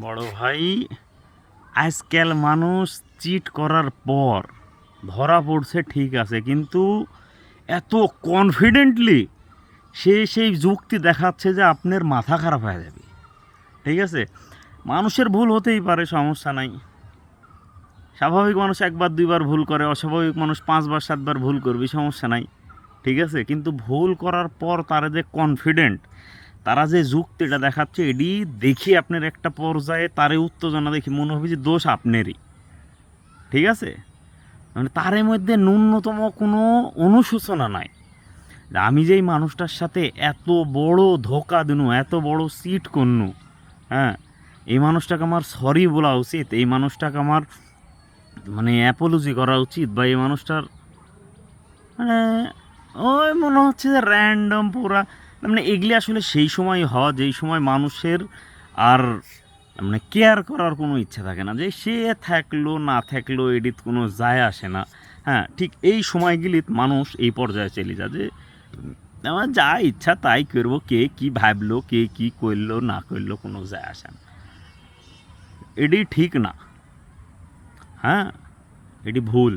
বড় ভাই, আজকাল মানুষ চিট করার পর ধরা পড়ছে ঠিক আছে, কিন্তু এত কনফিডেন্টলি সে সেই যুক্তি দেখাচ্ছে যে আপনার মাথা খারাপ হয়ে যাবে। ঠিক আছে? মানুষের ভুল হতেই পারে, সমস্যা নাই। স্বাভাবিক মানুষ একবার, দুইবার ভুল করে, অস্বাভাবিক মানুষ পাঁচবার, সাতবার ভুল করবে, সমস্যা নাই। ঠিক আছে? কিন্তু ভুল করার পর তারা যে কনফিডেন্ট তারা যে যুক্তিটা দেখাচ্ছে এটি দেখি আপনার একটা পর্যায়ে তারে উত্তেজনা দেখি মনে হবে যে দোষ আপনারই। ঠিক আছে? মানে তার মধ্যে ন্যূনতম কোনো অনুশোচনা নাই। আমি যেই মানুষটার সাথে এত বড় ধোকা দিনু, এত বড় সিট করনু হ্যাঁ এই মানুষটাকে আমার সরি বলা উচিত, এই মানুষটাকে আমার মানে অ্যাপোলজি করা উচিত বা এই মানুষটার মানে ওই মনে হচ্ছে যে র্যান্ডম পুরা মানে এগুলি আসলে সেই সময় হয় যেই সময় মানুষের আর মানে কেয়ার করার কোনো ইচ্ছা থাকে না, যে সে থাকল, না থাকল এডিট কোনো যায় আসে না। হ্যাঁ ঠিক এই সময়গুলি মানুষ এই পর্যায়ে চলে যায় যে, আমার যা ইচ্ছা তাই করব, কে কি ভাবলো, কে কি করল, না করল, কোনো যায় আসে না। এটি ঠিক না। হ্যাঁ এটি ভুল।